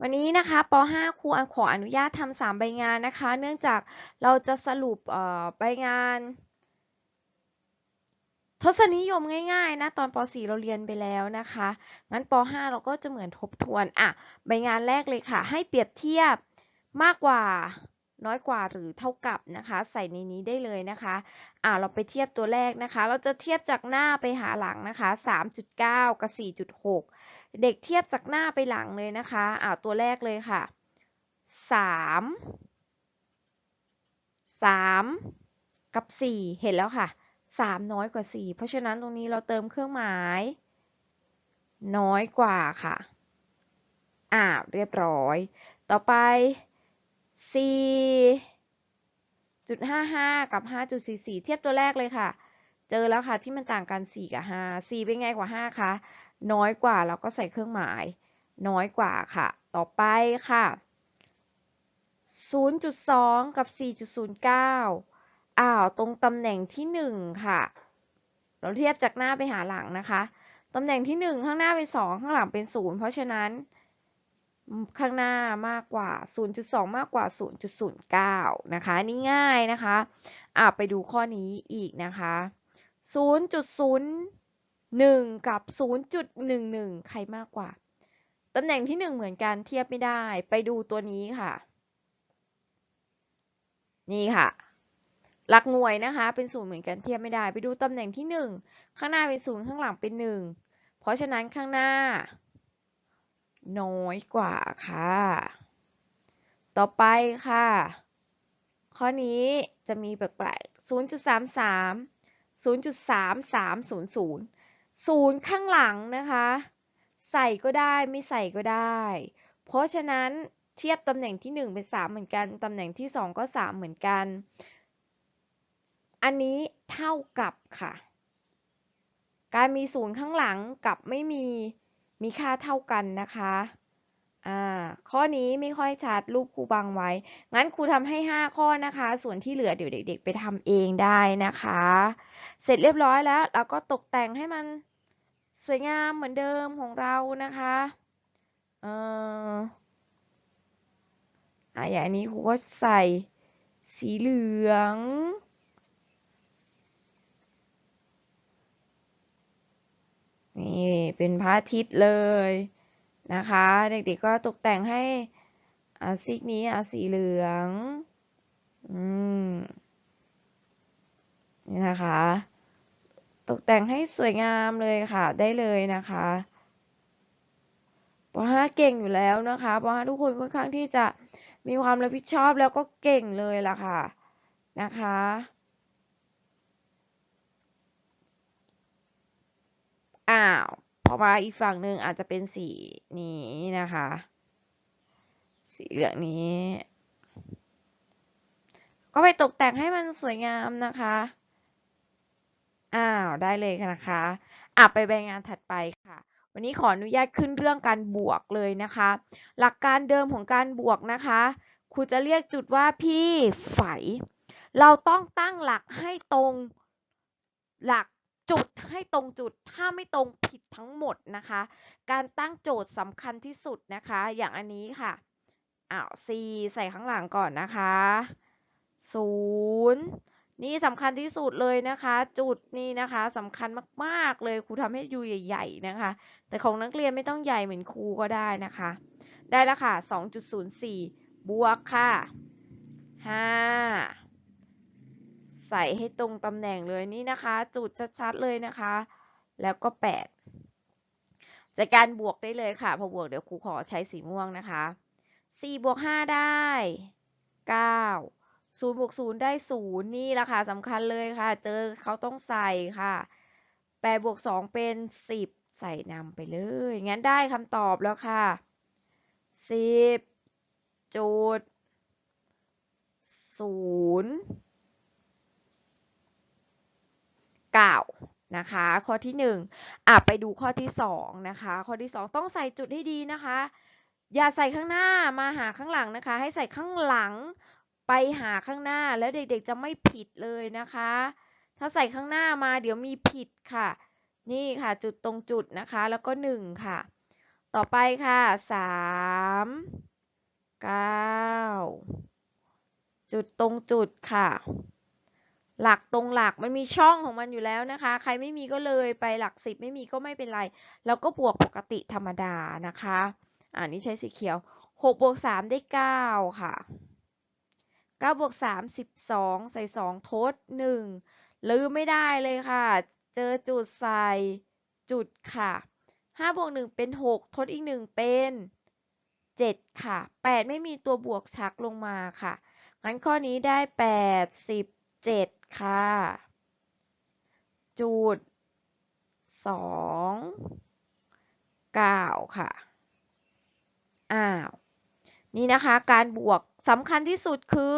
วันนี้นะคะป .5 ครูขออนุญาตทำสามใบงานนะคะ เนื่องจากเราจะสรุปใบงาน ทศนิยมง่ายๆนะตอนป .4 เราเรียนไปแล้วนะคะงั้นป .5 เราก็จะเหมือนทบทวนอะใบงานแรกเลยค่ะ ให้เปรียบเทียบมากกว่าน้อยกว่าหรือเท่ากับนะคะ ใส่ในนี้ได้เลยนะคะอ่าเราไปเทียบตัวแรกนะคะ เราจะเทียบจากหน้าไปหาหลังนะคะ 3.9 กับ 4.6 เด็กเทียบจากหน้าไปหลังเลยนะคะอ่าตัวแรกเลยค่ะ3 3กับ4เห็นแล้วค่ะ3น้อยกว่า4เพราะฉะนั้นตรงนี้เราเติมเครื่องหมาย น้อยกว่าค่ะอ่าเรียบร้อย ต่อไป4.55กับ5.44เทียบตัวแรกเลยค่ะ เจอแล้วค่ะที่มันต่างกัน4กับ5 4เป็นไงกว่า5คะ น้อยกว่าเราก็ใส่เครื่องหมาย น้อยกว่าค่ะ ต่อไปค่ะ 0.2 กับ 4.09 อ้าว ตรงตำแหน่งที่ 1 ค่ะ เราเทียบจากหน้าไปหาหลังนะคะ ตำแหน่งที่ 1 ข้างหน้าเป็น 2 ข้างหลังเป็น 0 เพราะฉะนั้นข้างหน้ามากกว่า 0.2 มากกว่า 0.09 นะคะ นี่ง่ายนะคะ อะไปดูข้อนี้อีกนะคะ 1 กับ 0.11 ใครมากกว่า ตำแหน่งที่ 1 เหมือนกันเทียบไม่ได้ ไปดูตัวนี้ค่ะ นี่ค่ะ หลักหน่วยนะคะ เป็นศูนย์เหมือนกันเทียบไม่ได้ ไปดูตำแหน่งที่ 1 ข้างหน้าเป็นศูนย์ข้างหลังเป็น 1 เพราะฉะนั้นข้างหน้า น้อยกว่าค่ะ ต่อไปค่ะ ข้อนี้จะมีแปลกๆ0.33 0.3300 0ข้างหลังนะคะ ใส่ก็ได้ไม่ใส่ก็ได้ เพราะฉะนั้นเทียบตำแหน่งที่ 1 เป็น 3 เหมือนกัน ตำแหน่งที่ 2 ก็ 3 เหมือนกัน อันนี้เท่ากับค่ะ การมีศูนย์ข้างหลังกับไม่มีมีค่าเท่ากันนะคะอ่าข้อนี้ไม่ค่อยชัดรูปครูบังไว้ งั้นครูทำให้ 5 ข้อนะคะ ส่วนที่เหลือเดี๋ยวเด็ก ๆ ไปทำเองได้นะคะ เสร็จเรียบร้อยแล้ว เราก็ตกแต่งให้มันสวยงามเหมือนเดิมของเรานะคะเอออะอย่างนี้ครูก็ใส่สีเหลืองนี่เป็นพระอาทิตย์เลยนะคะ เด็กๆก็ตกแต่งให้อาซิกนี้อาสีเหลือง อืม นี่นะคะ ตกแต่งให้สวยงามเลยค่ะได้เลยนะคะป .5 เก่งอยู่แล้วนะคะป .5 ทุกคนค่อนข้างที่จะมีความรับผิดชอบแล้วก็เก่งเลยล่ะค่ะนะคะอ้าวพอมาอีกฝั่งหนึ่งอาจจะเป็นสีนี้นะคะ สีเหลืองนี้ ก็ไปตกแต่งให้มันสวยงามนะคะ อ้าว ได้เลยนะคะอะไปใบงานถัดไปค่ะ วันนี้ขออนุญาตขึ้นเรื่องการบวกเลยนะคะ หลักการเดิมของการบวกนะคะครูจะเรียกจุดว่าพี่ไฝเราต้องตั้งหลักให้ตรงหลักจุดให้ตรงจุด ถ้าไม่ตรงผิดทั้งหมดนะคะ การตั้งโจทย์สำคัญที่สุดนะคะ อย่างอันนี้ค่ะ อ้าว c ใส่ข้างหลังก่อนนะคะ 0 นี่สำคัญที่สุดเลยนะคะ จุดนี่นะคะสำคัญมากๆเลยครูทำให้ดูใหญ่ ๆ นะคะ แต่ของนักเรียนไม่ต้องใหญ่เหมือนครูก็ได้นะคะ ได้แล้วค่ะ 2.04 บวกค่ะ 5 ใส่ให้ตรงตำแหน่งเลยนี่นะคะ จุดชัดๆเลยนะคะ แล้วก็ 8จากการบวกได้เลยค่ะ พอบวกเดี๋ยวครูขอใช้สีม่วงนะคะ 4 บวก 5 ได้ 9 0บวก0ได้ 0 นี่ราคาสำคัญเลยค่ะ เจอเขาต้องใส่ค่ะ8บวก2เป็น 10 ใส่นำไปเลย งั้นได้คำตอบแล้วค่ะ 10จุด0 9นะคะ ข้อที่1อะไปดูข้อที่2นะคะ ข้อที่ 2 ต้องใส่จุดให้ดีนะคะ อย่าใส่ข้างหน้ามาหาข้างหลังนะคะ ให้ใส่ข้างหลัง ไปหาข้างหน้าแล้วเด็กๆจะไม่ผิดเลยนะคะ ถ้าใส่ข้างหน้ามาเดี๋ยวมีผิดค่ะ นี่ค่ะจุดตรงจุดนะคะ แล้วก็ 1 ค่ะ ต่อไปค่ะ3ามเก้าจุดตรงจุดค่ะ หลักตรงหลักมันมีช่องของมันอยู่แล้วนะคะ ใครไม่มีก็เลยไปหลักสิบไม่มีก็ไม่เป็นไร แล้วก็บวกปกติธรรมดานะคะ อ่านี้ใช้สีเขียวหกบวกสามได้เก้าค่ะ เก้าบวกสามสิบสองใส่สองทดหนึ่งลืมไม่ได้เลยค่ะ เจอจุดใส่จุดค่ะห้าบวกหนึ่งเป็นหกทดอีกหนึ่งเป็นเจ็ดค่ะแปดไม่มีตัวบวกชักลงมาค่ะ งั้นข้อนี้ได้แปดสิบเจ็ดค่ะ จุดสองเก้าค่ะ อ้าว นี่นะคะการบวกสำคัญที่สุดคือ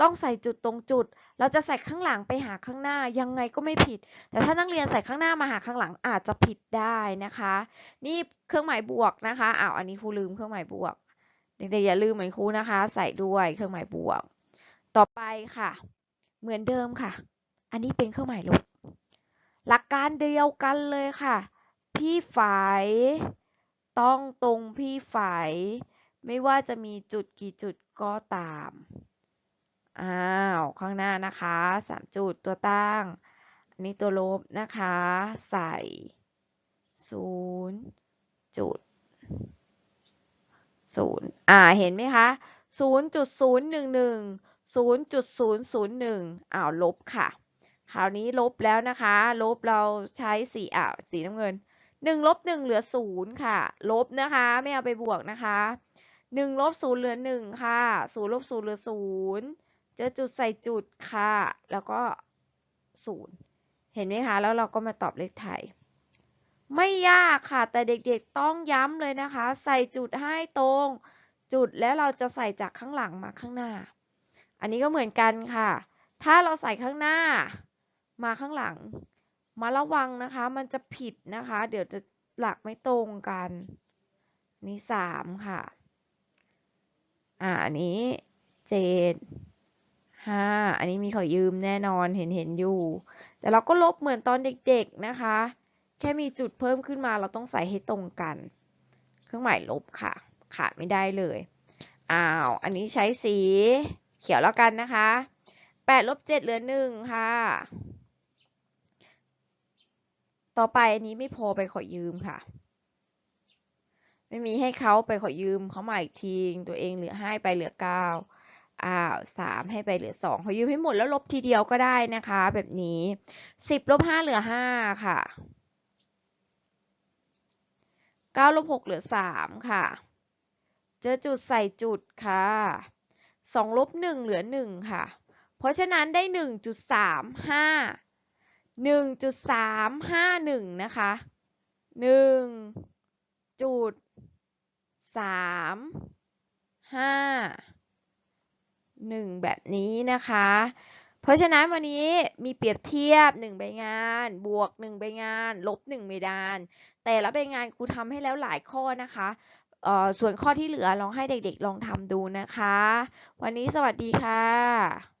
ต้องใส่จุดตรงจุด เราจะใส่ข้างหลังไปหาข้างหน้ายังไงก็ไม่ผิด แต่ถ้านักเรียนใส่ข้างหน้ามาหาข้างหลังอาจจะผิดได้นะคะ นี่เครื่องหมายบวกนะคะอ้าวอันนี้ครูลืมเครื่องหมายบวกเด็กๆอย่าลืมเหมือนครูนะคะ ใส่ด้วยเครื่องหมายบวก ต่อไปค่ะ เหมือนเดิมค่ะ อันนี้เป็นเครื่องหมายลบหลักการเดียวกันเลยค่ะ พี่ฝายต้องตรงพี่ฝาย ไม่ว่าจะมีจุดกี่จุดก็ตาม อ้าว ข้างหน้านะคะสามจุดตัวตั้ง อันนี้ตัวลบนะคะ ใส่ศูนย์จุดศูนย์อ่า เห็นไหมคะศูนย์จุดศูนย์หนึ่งหนึ่งศูนย์จุดศูนย์ศูนย์หนึ่งอ้าว ลบค่ะ คราวนี้ลบแล้วนะคะ ลบเราใช้สีอ่าวสีน้ำเงินหนึ่งลบหนึ่งเหลือศูนย์ค่ะ ลบนะคะ ไม่เอาไปบวกนะคะ หนึ่งลบศูนย์เหลือหนึ่งค่ะศูนย์ลบศูนย์เหลือศูนย์เจอจุดใส่จุดค่ะ แล้วก็ศูนย์เห็นไหมคะ แล้วเราก็มาตอบเลขไทย ไม่ยากค่ะ แต่เด็กๆต้องย้ำเลยนะคะ ใส่จุดให้ตรง จุดแล้วเราจะใส่จากข้างหลังมาข้างหน้า อันนี้ก็เหมือนกันค่ะ ถ้าเราใส่ข้างหน้า มาข้างหลัง มาระวังนะคะ มันจะผิดนะคะ เดี๋ยวจะหลักไม่ตรงกัน นี่สามค่ะ อ่าอันนี้เจ็ดห้าอันนี้มีขอยืมแน่นอนเห็นเห็นอยู่ แต่เราก็ลบเหมือนตอนเด็กๆนะคะ แค่มีจุดเพิ่มขึ้นมาเราต้องใส่ให้ตรงกัน เครื่องหมายลบค่ะ ขาดไม่ได้เลยอ้าวอันนี้ใช้สีเขียวแล้วกันนะคะแปดลบเจ็ดเหลือหนึ่งค่ะ ต่อไปอันนี้ไม่พอไปขอยืมค่ะ ไม่มีให้เขาไปขอยืมเขามาอีกทีตัวเองเหลือให้ไปเหลือเก้าอ้าวสามให้ไปเหลือสองขอยืมให้หมดแล้วลบทีเดียวก็ได้นะคะ แบบนี้สิบลบห้าเหลือห้าค่ะเก้าลบหกเหลือสามค่ะ เจอจุดใส่จุดค่ะสองลบหนึ่งเหลือหนึ่งค่ะ เพราะฉะนั้นได้หนึ่งจุดสามห้าหนึ่งจุดสามห้าหนึ่งนะคะหนึ่งจุด สามห้าหนึ่งแบบนี้นะคะ เพราะฉะนั้นวันนี้มีเปรียบเทียบหนึ่งใบงาน บวกหนึ่งใบงาน ลบหนึ่งใบงาน แต่ละใบงานครูทำให้แล้วหลายข้อนะคะส่วนข้อที่เหลือลองให้เด็กๆลองทำดูนะคะ วันนี้สวัสดีค่ะ